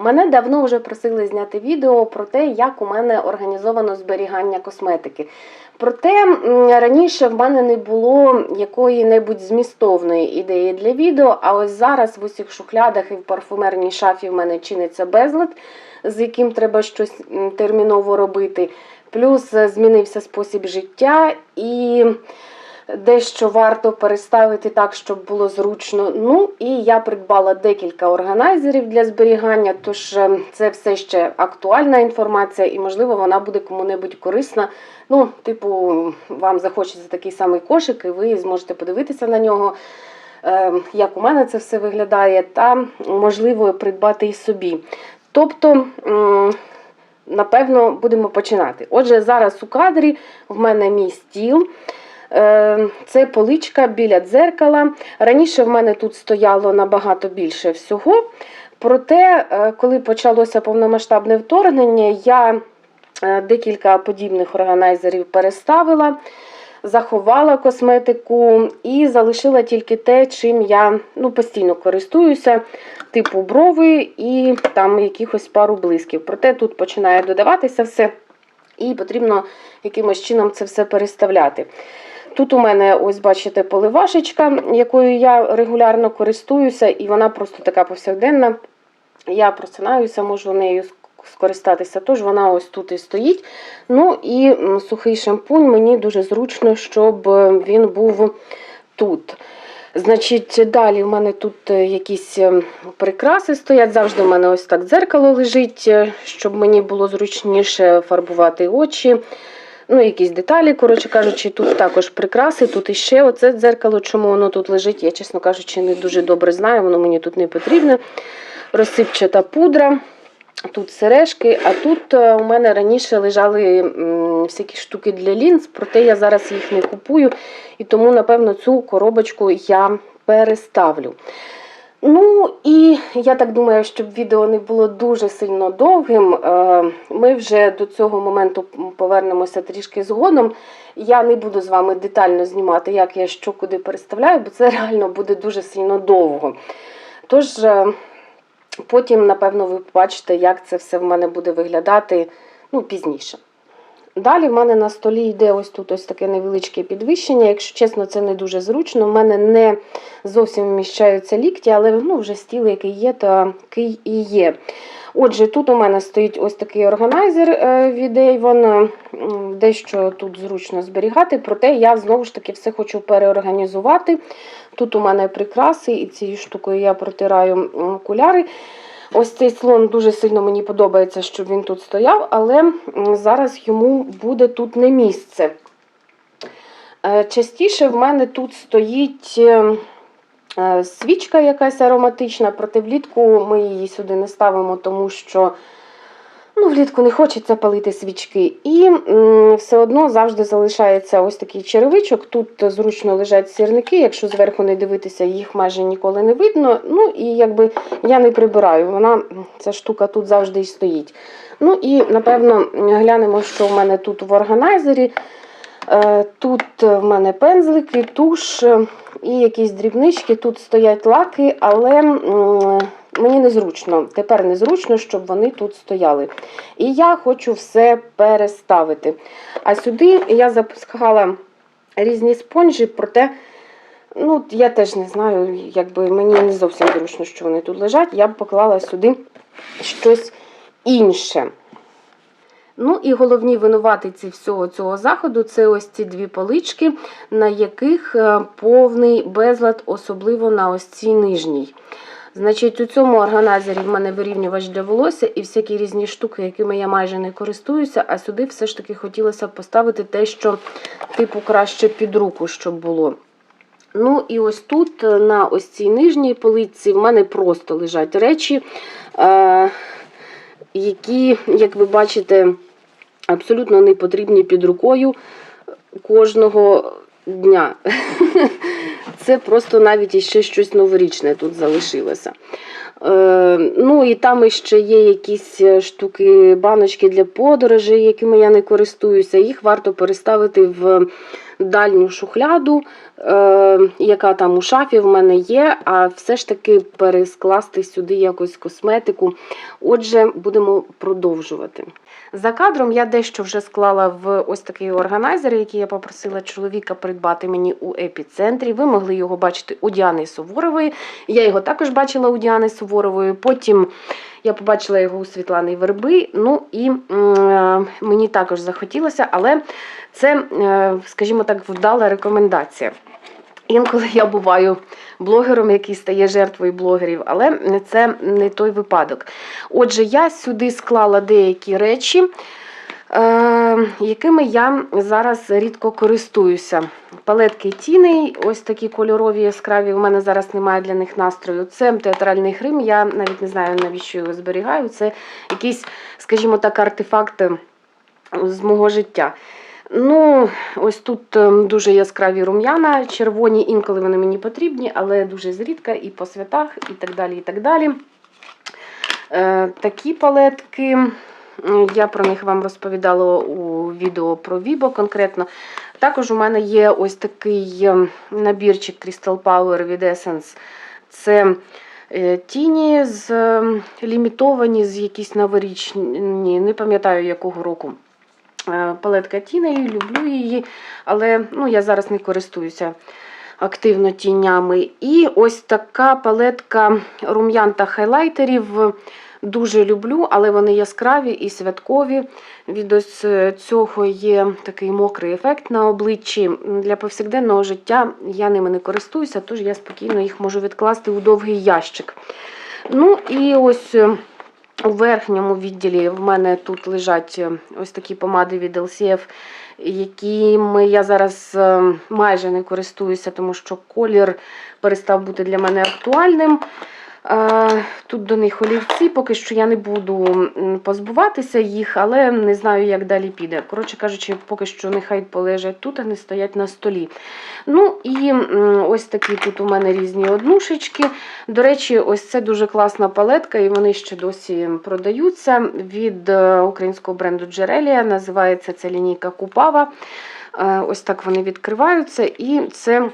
Мене давно вже просили зняти відео про те, як у мене організовано зберігання косметики. Проте раніше в мене не було якої-небудь змістовної ідеї для відео, а ось зараз в усіх шухлядах і в парфумерній шафі в мене чиниться безлад, з яким треба щось терміново робити. Плюс е, змінився спосіб життя і дещо варто переставити так, щоб було зручно. Ну і я придбала декілька органайзерів для зберігання, тож е, це все ще актуальна інформація, і, можливо, вона буде кому-небудь корисна. Ну, типу, вам захочеться такий самий кошик, і ви зможете подивитися на нього. е, Як у мене це все виглядає, та можливо придбати і собі. Тобто, напевно, будемо починати. Отже, зараз у кадрі в мене мій стіл. Е, Це поличка біля дзеркала. Раніше в мене тут стояло набагато більше всього. Проте, е, коли почалося повномасштабне вторгнення, я е, декілька подібних органайзерів переставила, заховала косметику і залишила тільки те, чим я ну, постійно користуюся, типу брови і там якихось пару блисків. Проте тут починає додаватися все, і потрібно якимось чином це все переставляти. Тут у мене, ось бачите, поливашечка, якою я регулярно користуюся, і вона просто така повсякденна. Я просинаюся, можу нею скористатися, тож вона ось тут і стоїть. Ну і сухий шампунь мені дуже зручно, щоб е, він був тут. Значить, далі в мене тут е, якісь е, прикраси стоять. Завжди в мене ось так дзеркало лежить, е, щоб мені було зручніше фарбувати очі. Ну, якісь деталі, коротше кажучи, тут також прикраси, тут іще оце дзеркало, чому воно тут лежить, я, чесно кажучи, не дуже добре знаю, воно мені тут не потрібне. Розсипчата пудра, тут сережки, а тут е, у мене раніше лежали всякі штуки для лінз, проте я зараз їх не купую, і тому, напевно, цю коробочку я переставлю. Ну і я так думаю, щоб відео не було дуже сильно довгим. е, Ми вже до цього моменту повернемося трішки згодом. Я не буду з вами детально знімати, як я що куди переставляю, бо це реально буде дуже сильно довго. Тож, е, потім, напевно, ви побачите, як це все в мене буде виглядати ну, пізніше. Далі в мене на столі йде ось тут ось таке невеличке підвищення. Якщо чесно, це не дуже зручно. В мене не зовсім вміщаються лікті, але ну, вже стіл, який є, то який і є. Отже, тут у мене стоїть ось такий органайзер е, від Avon. Дещо тут зручно зберігати, проте я знову ж таки все хочу переорганізувати. Тут у мене прикраси, і цією штукою я протираю окуляри. Ось цей слон дуже сильно мені подобається, щоб він тут стояв, але зараз йому буде тут не місце. Е, Частіше в мене тут стоїть е, е, свічка якась ароматична, проте влітку ми її сюди не ставимо, тому що ну, влітку не хочеться палити свічки. І все одно завжди залишається ось такий черевичок. Тут зручно лежать сірники, якщо зверху не дивитися, їх майже ніколи не видно. Ну і якби я не прибираю, вона, ця штука тут завжди і стоїть. Ну і напевно глянемо, що в мене тут в органайзері. Е, Тут в мене пензлики, туш і якісь дрібнички. Тут стоять лаки, але мені незручно. Тепер незручно, щоб вони тут стояли. І я хочу все переставити. А сюди я запускала різні спонжі, проте ну, я теж не знаю, якби мені не зовсім зручно, що вони тут лежать. Я б поклала сюди щось інше. Ну і головні винуватиці всього цього заходу це ось ці дві полички, на яких е, повний безлад, особливо на ось цій нижній. Значить, у цьому органайзері в мене вирівнювач для волосся і всякі різні штуки, якими я майже не користуюся, а сюди все ж таки хотілося поставити те, що типу краще під руку, щоб було. Ну і ось тут, е, на ось цій нижній полиці, в мене просто лежать речі, е, які, як ви бачите, абсолютно не потрібні під рукою кожного дня. Це просто навіть іще щось новорічне тут залишилося. Е, ну і там іще є якісь штуки, баночки для подорожей, якими я не користуюся. Їх варто переставити в дальню шухляду, е, яка там у шафі в мене є, а все ж таки перескласти сюди якось косметику. Отже, будемо продовжувати. За кадром я дещо вже склала в ось такий органайзер, який я попросила чоловіка придбати мені у епіцентрі. Ви могли його бачити у Діани Суворової. Я його також бачила у Діани Суворової. Потім я побачила його у Світлани Верби. Ну і м, мені також захотілося, але це, е, скажімо так, вдала рекомендація. Інколи я буваю блогером, який стає жертвою блогерів, але це не той випадок. Отже, я сюди склала деякі речі, е, якими я зараз рідко користуюся. Палетки тіней, ось такі кольорові яскраві. У мене зараз немає для них настрою. Це театральний грим. Я навіть не знаю, навіщо його зберігаю. Це якийсь, скажімо так, артефакт з мого життя. Ну, ось тут ем, дуже яскраві рум'яна, червоні, інколи вони мені потрібні, але дуже зрідка і по святах, і так далі. і так далі. Е, такі палетки. Я про них вам розповідала у відео про Vibo конкретно. Також у мене є ось такий ем, набірчик Crystal Power від Essence. Це е, тіні з ем, лімітовані, з якісь новорічні, не пам'ятаю якого року. Е, Палетка тінею, люблю її, але ну, я зараз не користуюся активно тінями. І ось така палетка рум'ян та хайлайтерів. Дуже люблю, але вони яскраві і святкові. Від ось е, цього є такий мокрий ефект на обличчі. Для повсякденного життя я ними не користуюся, тож я спокійно їх можу відкласти у довгий ящик. Ну і ось е, у верхньому відділі в мене тут лежать е, ось такі помади від LCF, якими я зараз майже не користуюся, тому що колір перестав бути для мене актуальним. Тут до них олівці, поки що я не буду позбуватися їх, але не знаю, як далі піде. Коротше кажучи, поки що нехай полежать тут, а не стоять на столі. Ну і ось такі тут у мене різні однушечки. До речі, ось це дуже класна палетка, і вони ще досі продаються від е, українського бренду Джерелія. Називається ця лінійка Купава. Е, Ось так вони відкриваються, і це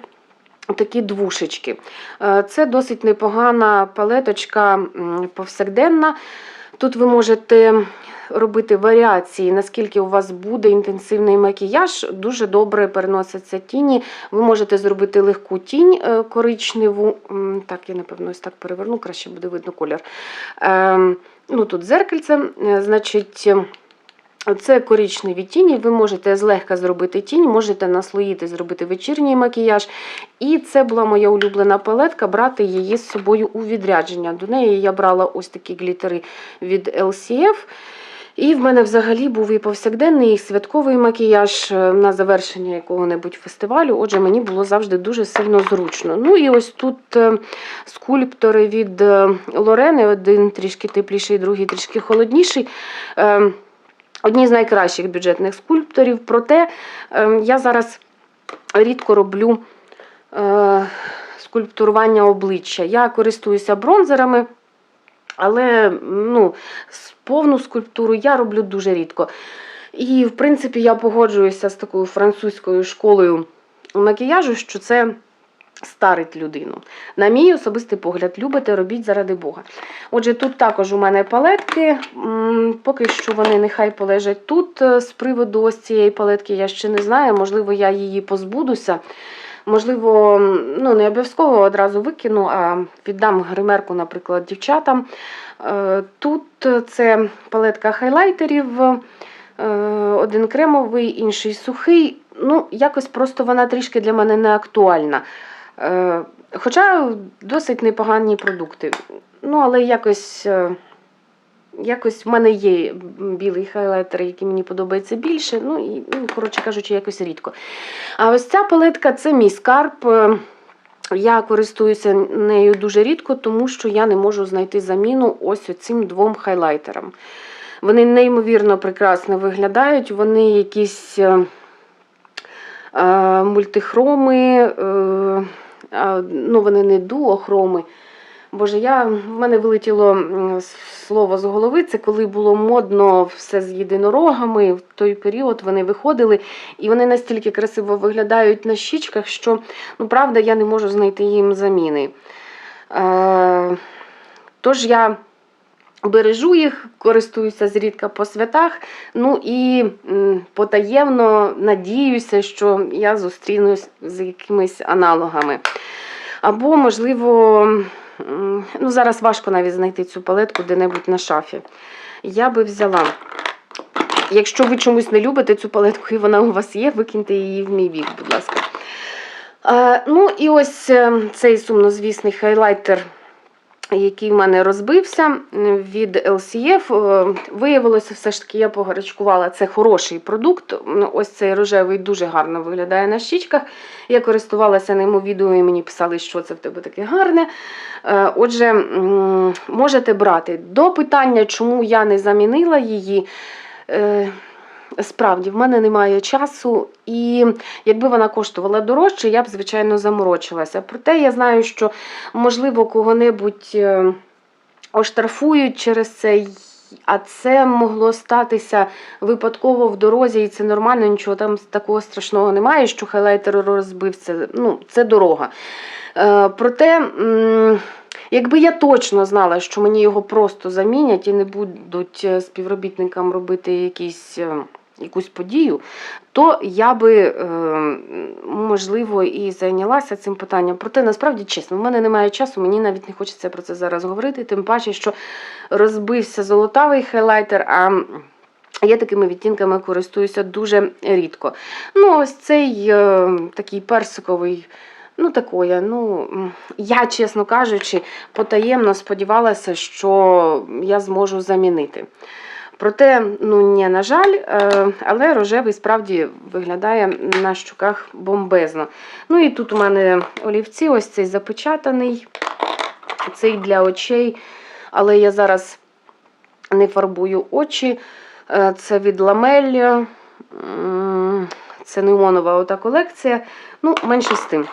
такі двушечки. Е, Це досить непогана палеточка повсякденна. Тут ви можете робити варіації, наскільки у вас буде інтенсивний макіяж, дуже добре переносяться тіні. Ви можете зробити легку тінь е, коричневу. Так, я напевно ось так переверну, краще буде видно колір. Ем, Ну, Тут зеркальце, е, значить. Це коричневі тіні, ви можете злегка зробити тінь, можете наслоїти, зробити вечірній макіяж. І це була моя улюблена палетка, брати її з собою у відрядження. До неї я брала ось такі глітери від LCF. І в мене взагалі був і повсякденний, і святковий макіяж е, на завершення якого-небудь фестивалю. Отже, мені було завжди дуже сильно зручно. Ну і ось тут е, скульптори від е, Лорени, один трішки тепліший, другий трішки холодніший. Одні з найкращих бюджетних скульпторів. Проте е, я зараз рідко роблю е, скульптурування обличчя. Я користуюся бронзерами, але ну, повну скульптуру я роблю дуже рідко. І, в принципі, я погоджуюся з такою французькою школою макіяжу, що це старить людину. На мій особистий погляд, любите, робіть заради Бога. Отже, тут також у мене палетки. Поки що вони нехай полежать тут. Е, З приводу ось цієї палетки я ще не знаю. Можливо, я її позбудуся. Можливо, ну не обов'язково одразу викину, а віддам гримерку, наприклад, дівчатам. Е, Тут це палетка хайлайтерів. е, Один кремовий, інший сухий. Ну, якось просто вона трішки для мене не актуальна. Е, Хоча досить непогані продукти. Ну, але якось, е, якось в мене є білий хайлайтер, який мені подобається більше. Ну, і, ну, коротше кажучи, якось рідко. А ось ця палетка це мій скарб. Е, Я користуюся нею дуже рідко, тому що я не можу знайти заміну ось цим двом хайлайтерам. Вони неймовірно прекрасно виглядають, вони якісь е, мультихроми, е, ну, вони не дуохроми. Боже, я, в мене вилетіло слово з голови. Це коли було модно все з єдинорогами. В той період вони виходили, і вони настільки красиво виглядають на щічках, що ну, правда я не можу знайти їм заміни. Е, тож я бережу їх, користуюся зрідка по святах. Ну і потаємно надіюся, що я зустрінусь з якимись аналогами. Або, можливо, ну зараз важко навіть знайти цю палетку де-небудь на шафі. Я би взяла. Якщо ви чомусь не любите цю палетку і вона у вас є, викиньте її в мій бік, будь ласка. Ну і ось е, цей сумнозвісний хайлайтер, який в мене розбився від LCF. е, Виявилося, все ж таки, я погарячкувала. Це хороший продукт. Ось цей рожевий дуже гарно виглядає на щічках. Я користувалася ним у відео і мені писали, що це в тебе таке гарне. Е, Отже, можете брати. До питання, чому я не замінила її. Справді, в мене немає часу, і якби вона коштувала дорожче, я б, звичайно, заморочилася. Проте я знаю, що, можливо, кого-небудь е, оштрафують через це, а це могло статися випадково в дорозі, і це нормально, нічого там такого страшного немає, що хайлайтер розбився. Ну, це дорога. Е, Проте. Якби я точно знала, що мені його просто замінять і не будуть е, співробітникам робити якісь, е, якусь подію, то я би, е, можливо, і зайнялася цим питанням. Проте, насправді, чесно, в мене немає часу, мені навіть не хочеться про це зараз говорити, тим паче, що розбився золотавий хайлайтер, а я такими відтінками користуюся дуже рідко. Ну, ось цей такий персиковий. Ну, такое, ну, я, чесно кажучи, потаємно сподівалася, що я зможу замінити. Проте, ну, ні, на жаль, е, але рожевий справді виглядає на щуках бомбезно. Ну і тут у мене олівці, ось цей запечатаний, цей для очей, але я зараз не фарбую очі. Е, Це від ламель. Це неонова ота колекція. Ну, менше з тим.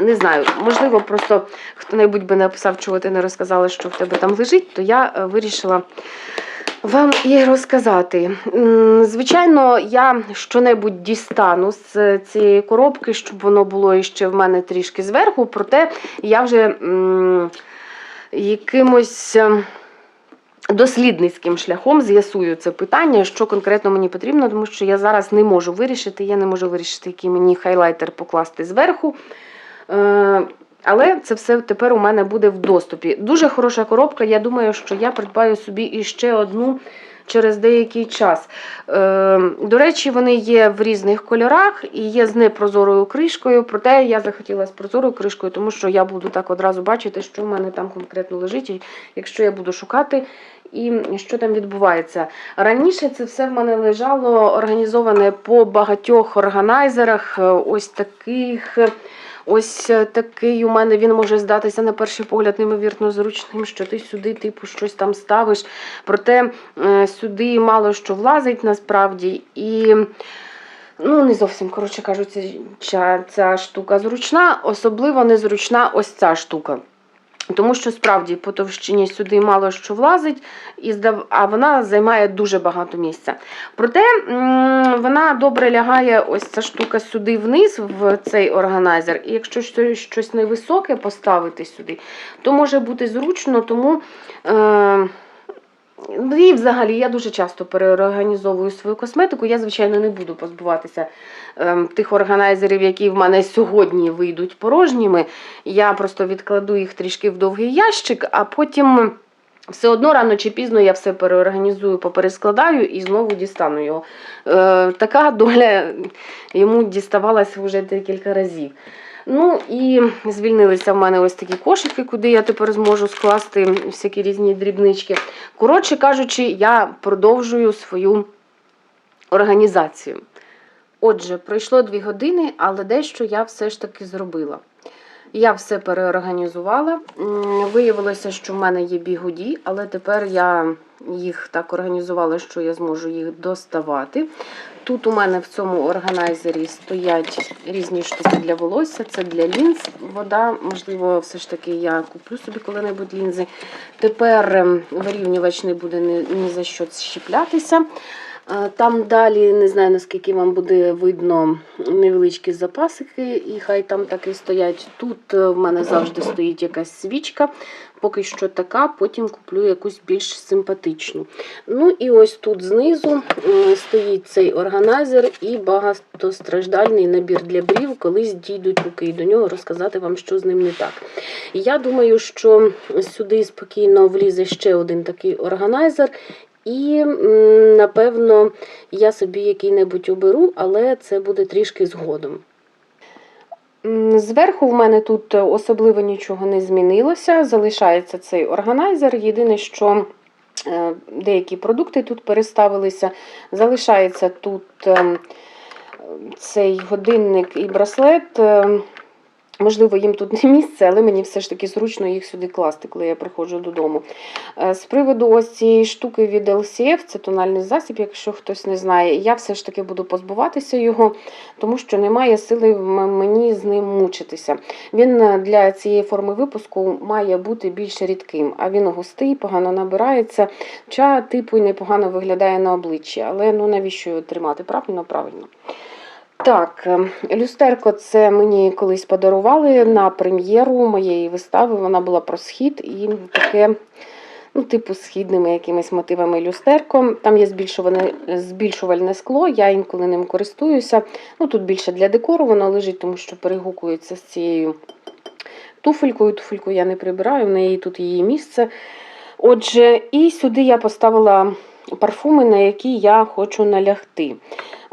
Не знаю, можливо, просто хто-небудь би написав, чого ти не розказала, що в тебе там лежить, то я е, вирішила вам і розказати. Звичайно, я щонебудь дістану з цієї коробки, щоб воно було іще в мене трішки зверху, проте я вже якимось. е, Дослідницьким шляхом з'ясую це питання, що конкретно мені потрібно, тому що я зараз не можу вирішити. Я не можу вирішити, який мені хайлайтер покласти зверху. Е, але це все тепер у мене буде в доступі. Дуже хороша коробка. Я думаю, що я придбаю собі іще одну через деякий час. Е, До речі, вони є в різних кольорах і є з непрозорою кришкою. Проте я захотіла з прозорою кришкою, тому що я буду так одразу бачити, що в мене там конкретно лежить, якщо я буду шукати. І що там відбувається? Раніше це все в мене лежало організоване по багатьох органайзерах, е, ось таких. Ось е, такий у мене він може здатися на перший погляд неймовірно зручним, що ти сюди, типу, щось там ставиш. Проте е, сюди мало що влазить насправді. І ну, не зовсім, коротше кажучи, ця, ця штука зручна, особливо незручна ось ця штука. Тому що справді по товщині сюди мало що влазить, а вона займає дуже багато місця. Проте вона добре лягає ось ця штука сюди вниз, в цей органайзер. І якщо щось, невисоке поставити сюди, то може бути зручно, тому. Е... І взагалі я дуже часто переорганізовую свою косметику. Я, звичайно, не буду позбуватися ем, тих органайзерів, які в мене сьогодні вийдуть порожніми. Я просто відкладу їх трішки в довгий ящик, а потім. Все одно рано чи пізно я все переорганізую, поперескладаю і знову дістану його. Е, така доля йому діставалася вже декілька разів. Ну і звільнилися в мене ось такі кошики, куди я тепер зможу скласти всякі різні дрібнички. Коротше кажучи, я продовжую свою організацію. Отже, пройшло дві години, але дещо я все ж таки зробила. Я все переорганізувала. Виявилося, що в мене є бігуді, але тепер я їх так організувала, що я зможу їх доставати. Тут у мене в цьому органайзері стоять різні штуки для волосся. Це для лінз. Вода, можливо, все ж таки я куплю собі коли-небудь лінзи. Тепер ем, вирівнювач не буде ні, за що щіплятися. Е, Там далі не знаю наскільки вам буде видно невеличкі запасики, і хай там так і стоять. Тут е, в мене завжди стоїть якась свічка, поки що така, потім куплю якусь більш симпатичну. Ну і ось тут знизу стоїть цей органайзер і багатостраждальний набір для брів. Колись дійдуть руки і до нього розказати вам, що з ним не так. Я думаю, що сюди спокійно влізе ще один такий органайзер. І, напевно, я собі який-небудь оберу, але це буде трішки згодом. Зверху в мене тут особливо нічого не змінилося. Залишається цей органайзер. Єдине, що е, деякі продукти тут переставилися. Залишається тут ем, цей годинник і браслет. Можливо, їм тут не місце, але мені все ж таки зручно їх сюди класти, коли я приходжу додому. Е, З приводу ось цієї штуки від LCF, це тональний засіб, якщо хтось не знає, я все ж таки буду позбуватися його, тому що немає сили мені з ним мучитися. Він е, для цієї форми випуску має бути більш рідким, а він густий, погано набирається, ча типу непогано виглядає на обличчі. Але ну навіщо його тримати? Правильно, правильно. Так, е, люстерко це мені колись подарували на прем'єру моєї вистави. Вона була про схід і таке, ну, типу, східними якимись мотивами люстерко. Там є збільшуване, збільшувальне скло, я інколи ним користуюся. Ну, тут більше для декору воно лежить, тому що перегукується з цією туфелькою. Туфельку я не прибираю, в неї тут її місце. Отже, і сюди я поставила парфуми, на які я хочу налягти.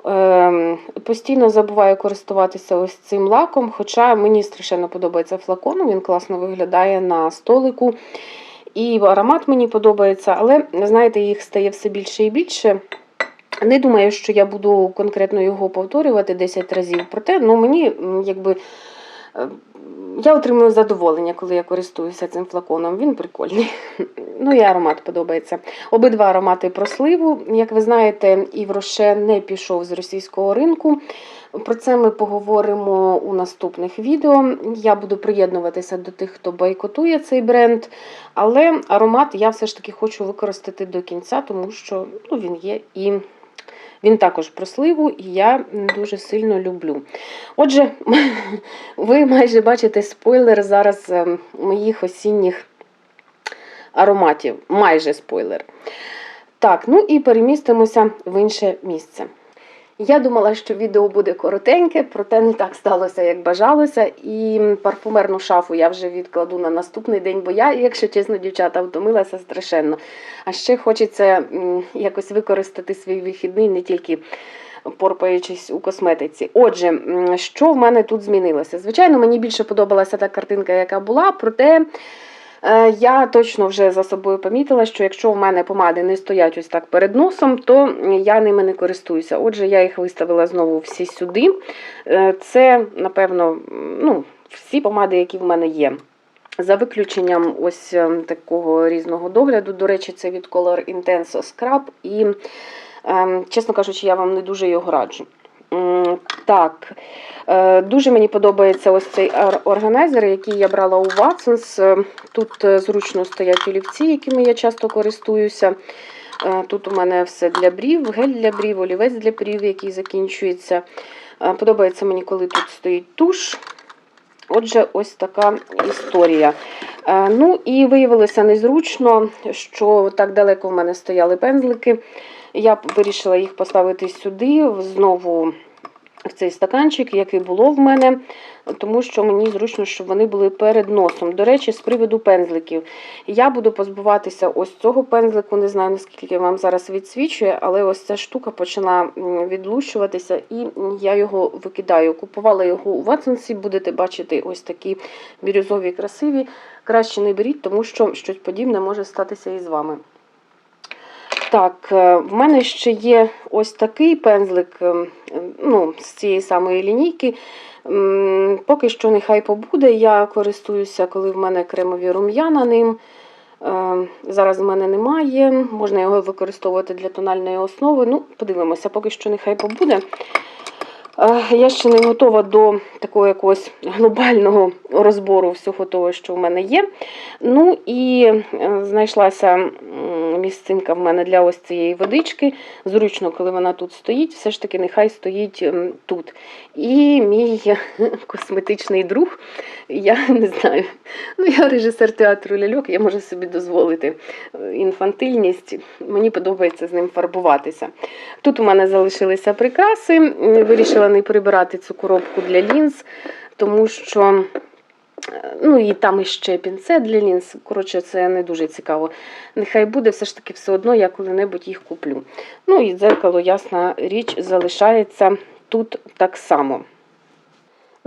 Ем, Постійно забуваю користуватися ось цим лаком, хоча мені страшенно подобається флакон, він класно виглядає на столику. І аромат мені подобається, але, знаєте, їх стає все більше і більше. Не думаю, що я буду конкретно його повторювати 10 разів. Проте ну, мені якби. Я отримую задоволення, коли я користуюся цим флаконом. Він прикольний. Ну і аромат подобається. Обидва аромати про сливу. Як ви знаєте, Ів Роше не пішов з російського ринку. Про це ми поговоримо у наступних відео. Я буду приєднуватися до тих, хто бойкотує цей бренд. Але аромат я все ж таки хочу використати до кінця, тому що ну, він є і він також про сливу, і я дуже сильно люблю. Отже, ви майже бачите спойлер зараз ем, моїх осінніх ароматів. Майже спойлер. Так, ну і перемістимося в інше місце. Я думала, що відео буде коротеньке, проте не так сталося, як бажалося. І парфумерну шафу я вже відкладу на наступний день, бо я, якщо чесно, дівчата, втомилася страшенно. А ще хочеться якось використати свій вихідний не тільки порпаючись у косметиці. Отже, що в мене тут змінилося? Звичайно, мені більше подобалася та картинка, яка була, проте. Е, Я точно вже за собою помітила, що якщо в мене помади не стоять ось так перед носом, то я ними не користуюся. Отже, я їх виставила знову всі сюди. Е, Це, напевно, ну, всі помади, які в мене є. За виключенням ось е, такого різного догляду. До речі, це від Color Intenso Scrub. І, ем, чесно кажучи, я вам не дуже його раджу. Так, Е, Дуже мені подобається ось цей органайзер, який я брала у Watsons. Е, Тут е, зручно стоять олівці, якими я часто користуюся. Тут у мене все для брів, гель для брів, олівець для брів, який закінчується. Подобається мені, коли тут стоїть туш. Отже, ось така історія. Ну і виявилося незручно, що так далеко в мене стояли пензлики. Я вирішила їх поставити сюди, знову в цей стаканчик, який було в мене, тому що мені зручно, щоб вони були перед носом. До речі, з приводу пензликів. Я буду позбуватися ось цього пензлику, не знаю, наскільки вам зараз відсвічує, але ось ця штука почала відлущуватися, і я його викидаю. Купувала його у Ватсонсі, будете бачити ось такі бірюзові, красиві. Краще не беріть, тому що щось подібне може статися і з вами. Так, е, в мене ще є ось такий пензлик ем, ну, з цієї самої лінійки. Поки що нехай побуде. Я користуюся, коли в мене кремові рум'яна ним. Е, Зараз в мене немає, можна його використовувати для тональної основи. Ну, подивимося, поки що нехай побуде. Е, Я ще не готова до такого якогось глобального розбору всього того, що в мене є. Ну і е, знайшлася місцинка в мене для ось цієї водички. Зручно, коли вона тут стоїть, все ж таки нехай стоїть тут. І мій косметичний друг, я не знаю, ну я режисер театру ляльок, я можу собі дозволити е, інфантильність. Мені подобається з ним фарбуватися. Тут у мене залишилися прикраси. Вирішила не прибирати цю коробку для лінз, тому що. Ну і там іще пінцет для лінз. Коротше, це не дуже цікаво. Нехай буде, все ж таки, все одно я коли-небудь їх куплю. Ну і дзеркало, ясна річ, залишається тут так само.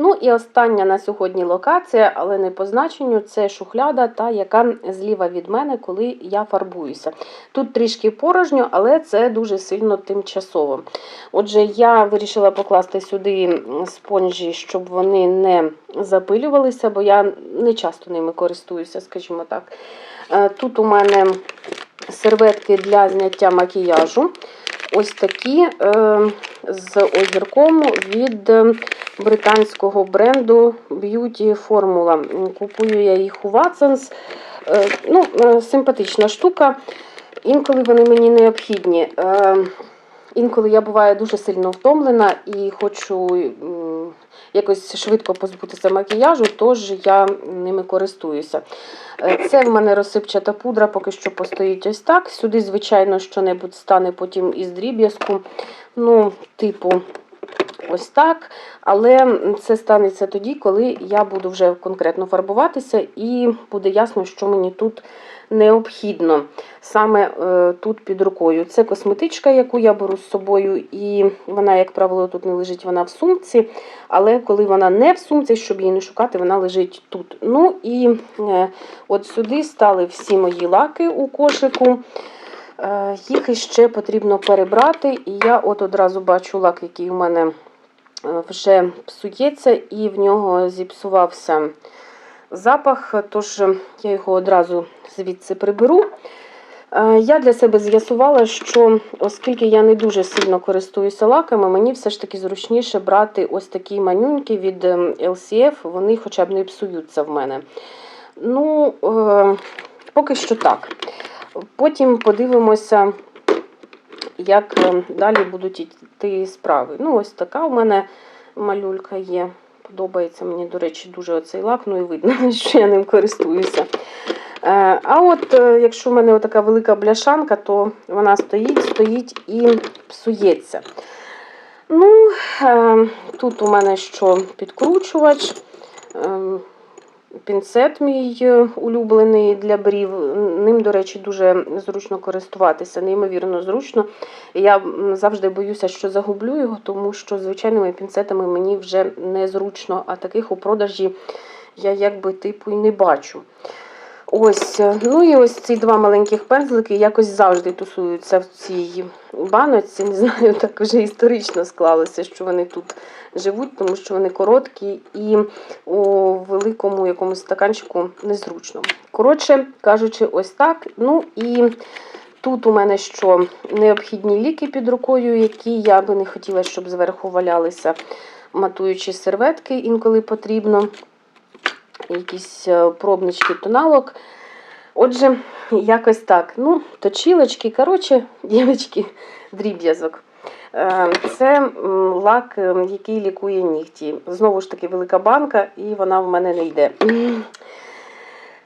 Ну і остання на сьогодні локація, але не по значенню, це шухляда, та яка зліва від мене, коли я фарбуюся. Тут трішки порожньо, але це дуже сильно тимчасово. Отже, я вирішила покласти сюди спонжі, щоб вони не запилювалися, бо я не часто ними користуюся, скажімо так. Е, Тут у мене серветки для зняття макіяжу. Ось такі е, з озірком від британського бренду Beauty Formula. Купую я їх у Watsons. Е, ну, е, симпатична штука. Інколи вони мені необхідні. Інколи я буваю дуже сильно втомлена і хочу якось швидко позбутися макіяжу, тож я ними користуюся. Е, Це в мене розсипчата пудра, поки що постоїть ось так. Сюди, звичайно, що-небудь стане потім із дріб'язку. Ну, типу, ось так. Але це станеться тоді, коли я буду вже конкретно фарбуватися, і буде ясно, що мені тут необхідно. Саме е, тут під рукою. Це косметичка, яку я беру з собою, і вона, як правило, тут не лежить, вона в сумці. Але коли вона не в сумці, щоб її не шукати, вона лежить тут. Ну і е, от сюди стали всі мої лаки у кошику. Е, Їх іще потрібно перебрати, і я от одразу бачу лак, який у мене вже псується, і в нього зіпсувався запах, тож я його одразу звідси приберу. Е, Я для себе з'ясувала, що оскільки я не дуже сильно користуюся лаками, мені все ж таки зручніше брати ось такі манюньки від ем, LCF, вони хоча б не псуються в мене. Ну, е, поки що так. Потім подивимося, як е, далі будуть йти справи. Ну, ось така у мене малюлька є. Подобається мені, до речі, дуже оцей лак, ну і видно, що я ним користуюся. Е, А от е, якщо в мене така велика бляшанка, то вона стоїть, стоїть і псується. Ну, е, тут у мене що підкручувач. Пінцет мій е, улюблений для брів. Ним, до речі, дуже зручно користуватися, неймовірно зручно. Я завжди боюся, що загублю його, тому що звичайними пінцетами мені вже незручно, а таких у продажі я якби типу і не бачу. Ось, е, ну і ось ці два маленьких пензлики якось завжди тусуються в цій баночці. Не знаю, так вже історично склалося, що вони тут живуть, тому що вони короткі і у великому якомусь стаканчику незручно. Коротше кажучи, ось так. Ну і тут у мене що необхідні ліки під рукою, які я би не хотіла, щоб зверху валялися матуючі серветки, інколи потрібно. Якісь е, пробнички тоналок. Отже, якось так. Ну, точілочки, коротше, дівчатки, дріб'язок. Е, Це лак, е, який лікує нігті. Знову ж таки, велика банка, і вона в мене не йде.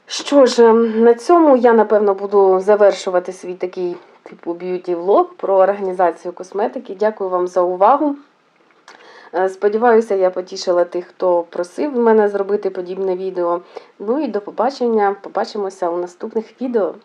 Що ж, на цьому я, напевно, буду завершувати свій такий типу б'юті-влог про організацію косметики. Дякую вам за увагу. Е, Сподіваюся, я потішила тих, хто просив мене зробити подібне відео. Ну і до побачення. Побачимося у наступних відео.